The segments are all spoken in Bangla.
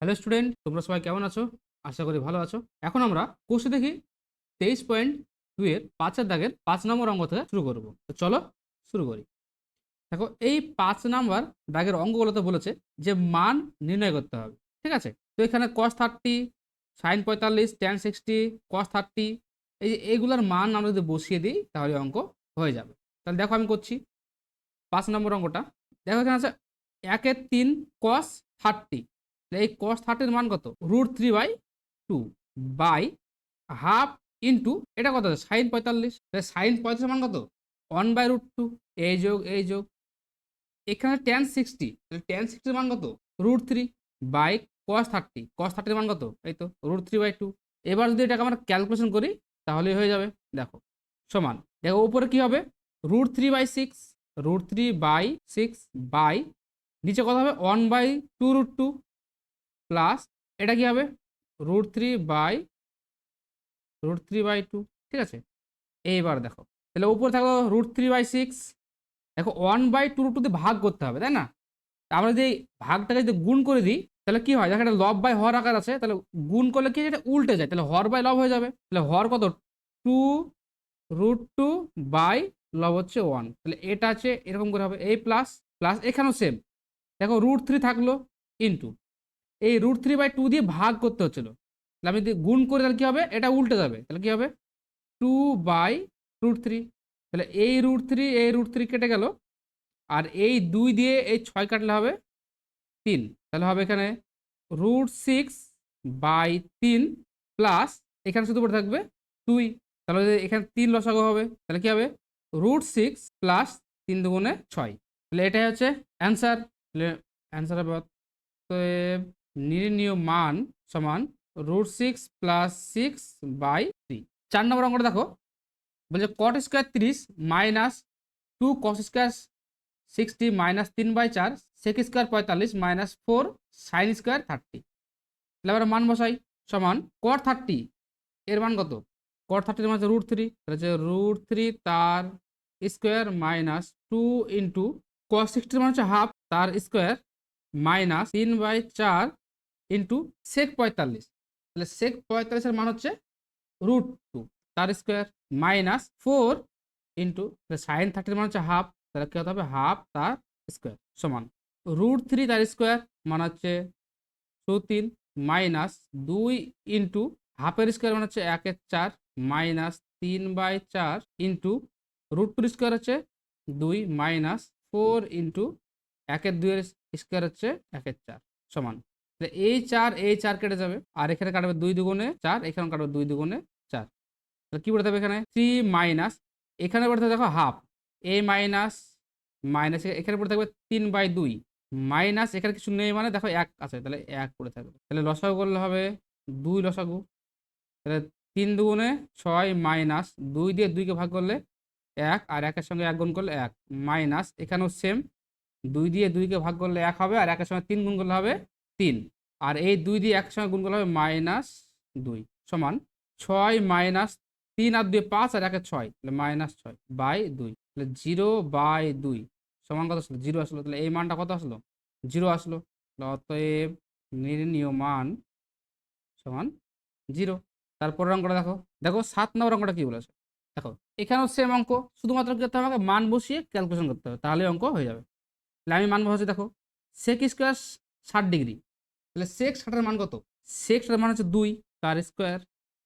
হ্যালো স্টুডেন্ট তোমরা সবাই কেমন আছো? আশা করি ভালো আছো। এখন আমরা কোর্সে দেখি তেইশ পয়েন্ট দুইয়ের পাঁচের দাগের পাঁচ নম্বর অঙ্গ থেকে শুরু করব। তো চলো শুরু করি। দেখো, এই পাঁচ নাম্বার দাগের অঙ্গগুলোতে বলেছে যে মান নির্ণয় করতে হবে, ঠিক আছে? তো এখানে কস থার্টি সাইন পঁয়তাল্লিশ টেন সিক্সটি কস থার্টি এই যে এইগুলোর মান আমরা যদি বসিয়ে দিই, তাহলে অঙ্ক হয়ে যাবে। তাহলে দেখো আমি করছি পাঁচ নম্বর অঙ্কটা। দেখো এখানে আছে একের তিন কস থার্টি এই কস থার্টির মান কত? Root three by two by half into এটা কত? সাইন পঁয়তাল্লিশ। সাইন পঁয়তাল্লিশ মান কত? ওয়ান বাই রুট টু এই যোগ এই যোগ। এখানে টেন সিক্সটি তাহলে টেন সিক্সটির মান কত? Root three by cos thirty cos থার্টির মান কত? এই তো রুট থ্রি বাই টু এবার যদি এটাকে আমরা ক্যালকুলেশন করি, তাহলেই হয়ে যাবে। দেখো, সমান। দেখো, উপরে কি হবে? Root three by six root three by six by নিচে কত হবে? One by two root two plus এটা কি হবে? Root three by root three by two ঠিক আছে? এইবার দেখো, তাহলে উপরে থাকল রুট থ্রি বাই সিক্স দেখো ওয়ান বাই টু রুট টুতে ভাগ করতে হবে, তাই না? আমরা যদি ভাগটাকে যদি গুণ করে দিই, তাহলে কি হয়? দেখো এটা লব বাই হর আকার আছে, তাহলে গুণ করলে কি? এটা উল্টে যায়, তাহলে হর বাই লব হয়ে যাবে, তাহলে হর কত? টু রুট টু বাই লব হচ্ছে ওয়ান তাহলে এটা আছে এরকম করে হবে, এই প্লাস প্লাস এখানেও সেম দেখো রুট থ্রি থাকল ইন্টু এই রুট থ্রি বাই টু দিয়ে ভাগ করতে হচ্ছিল। তাহলে আমি যদি গুণ করে, তাহলে কী হবে? এটা উল্টে যাবে। তাহলে কী হবে? টু বাই রুট থ্রি তাহলে এই রুট থ্রি এই রুট থ্রি কেটে গেল। আর এই দুই দিয়ে এই ছয় কাটলে হবে তিন। তাহলে হবে এখানে রুট সিক্স বাই তিন প্লাস এখানে শুধু পড়ে থাকবে দুই। তাহলে এখানে তিন লসাগু হবে, তাহলে কী হবে? রুট সিক্স প্লাস তিন দুগুণে ছয়। তাহলে এটাই হচ্ছে অ্যান্সার অ্যান্সার হবে অতএব নির্ণীয় মান সমান root six plus six by three চার নম্বর অঙ্কটা দেখো, বলছে কট স্কোয়ার তিরিশ minus two cos square sixty minus তিন বাই চার সেক স্কোয়ার পঁয়তাল্লিশ minus four sine square thirty তাহলে এবার মান বসাই, সমান কট থার্টি এর মান কত? কট থার্টির মান হচ্ছে রুট থ্রি তাহলে হচ্ছে রুট থ্রি তার square minus two into cos সিক্সটির মান হচ্ছে হাফ তার স্কোয়ার মাইনাস তিন বাই চার ইন্টু সেক পঁয়তাল্লিশ। তাহলে সেক পঁয়তাল্লিশের মান হচ্ছে রুট টু তার square minus four into sine থার্টির মান হচ্ছে হাফ তাহলে কী হতে হবে? হাফ তার স্কোয়ার সমান। রুট থ্রি তার স্কোয়ার মান হচ্ছে তিন মাইনাস দুই ইন্টু হাফের স্কোয়ার মানে হচ্ছে একের চার মাইনাস তিন বাই চার ইন্টু রুট টুর স্কোয়ার হচ্ছে দুই মাইনাস ফোর ইন্টু একের দুইয়ের স্কোয়ার হচ্ছে একের চার সমান। এই চার এই চার কেটে যাবে। আর এখানে কাটবে দুই দুগুণে চার এখানে কাটবে দুই দুগুণে চার। তাহলে কী পড়তে হবে এখানে? থ্রি মাইনাস এখানে পড়তে দেখো হাফ এ মাইনাস মাইনাস এখানে পড়ে থাকবে তিন বাই দুই। মাইনাস এখানে কিছু নেই মানে দেখো এক আছে, তাহলে এক পড়ে থাকবে। তাহলে লসাগু করলে হবে দুই লসাগু। তাহলে তিন দুগুণে ছয় মাইনাস দুই দিয়ে দুইকে ভাগ করলে এক, আর একের সঙ্গে এক গুণ করলে এক। মাইনাস এখানেও সেম দুই দিয়ে দুইকে ভাগ করলে এক হবে, আর একের সঙ্গে তিন গুণ করলে হবে তিন। আর এই দুই দিয়ে এক সঙ্গে গুণ করলে হবে মাইনাস দুই। সমান ছয় মাইনাস তিন আর দুই পাঁচ আর একে ছয়। তাহলে মাইনাস ছয় বাই দুই। তাহলে জিরো বাই দুই। সমান কত আসলো? জিরো আসলো। তাহলে এই মানটা কত আসলো? জিরো আসলো। অতএব নির্ণীয় মান সমান জিরো। তারপরের অঙ্কটা দেখো। দেখো সাত নম্বর অঙ্কটা কি বলেছে? দেখো, এখানেও সেম অঙ্ক, শুধুমাত্র কি করতে হবে আমাকে মান বসিয়ে ক্যালকুলেশন করতে হবে। তাহলে অঙ্ক হয়ে যাবে। তাহলে আমি মান বসাচ্ছি, দেখো সেক স্কোয়ার ষাট ডিগ্রি তাহলে সেক ষাটের মান কত? সেক ষাটের মান হচ্ছে দুই, তার স্কোয়ার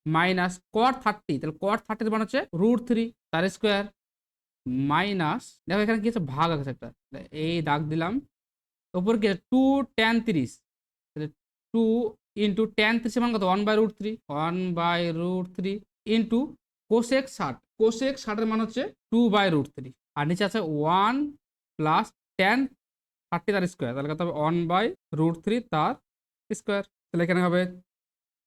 মাইনাস কট থার্টি তাহলে কট থার্টির মান হচ্ছে রুট থ্রি তার স্কোয়ার মাইনাস দেখো এখানে কি আছে? ভাগ আছে একটা। এই দাগ দিলাম। ওপর কি টু টেন তিরিশ। তাহলে টু ইন্টু টেন তিরিশের মান কত? One by root three one by root three into cosec ষাট। কোশেক ষাটের মান হচ্ছে টু বাই রুট থ্রি আর নিচে আছে ওয়ান প্লাস টেন থার্টি তার স্কোয়ার তাহলে কত হবে? ওয়ান বাই রুট থ্রি তার স্কোয়ার তাহলে এখানে হবে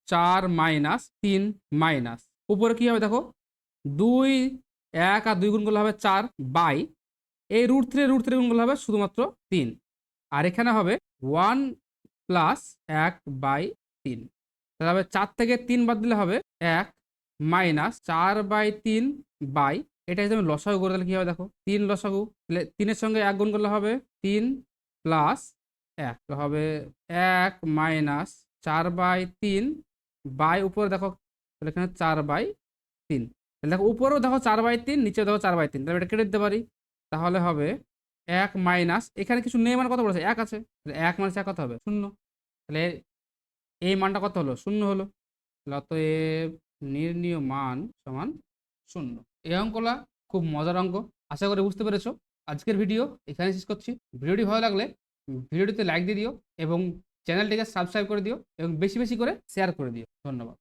চার মাইনাস তিন মাইনাস উপরে কি হবে দেখো? দুই, এক আর দুই গুণ করলে হবে চার বাই। এই রুট থ্রি রুট থ্রি গুণ করলে হবে শুধুমাত্র তিন। আর এখানে হবে ওয়ান প্লাস এক বাই তিন। তাহলে হবে চার থেকে তিন বাদ দিলে হবে এক মাইনাস চার বাই তিন বাই। এটা যদি আমি লসাগু করে, তাহলে কী হবে দেখো? তিন লসাগু। তাহলে তিনের সঙ্গে এক গুণ করলে হবে তিন প্লাস এক তো হবে এক মাইনাস চার বাই তিন, বাই উপরে দেখো, তাহলে এখানে চার বাই তিন। তাহলে দেখো উপরেও দেখো চার বাই তিন, নিচেও দেখো চার বাই তিন, তাহলে এটা কেটে দিতে পারি। তাহলে হবে এক মাইনাস, এখানে কিছু নেই মানে কত বলেছে? এক আছে। তাহলে এক মাইনাস এক কত হবে? শূন্য। তাহলে এই মানটা কত হলো? শূন্য হলো। তাহলে অতএব নির্ণীয় মান সমান শূন্য। এই অঙ্কটা খুব মজার অঙ্ক। আশা করি বুঝতে পেরেছ। আজকের ভিডিও এখানে শেষ করছি। ভিডিওটি ভালো লাগলে ভিডিওটিতে লাইক দিয়ে দিও এবং চ্যানেলটিকে সাবস্ক্রাইব করে দিও এবং বেশি বেশি করে শেয়ার করে দিও। ধন্যবাদ।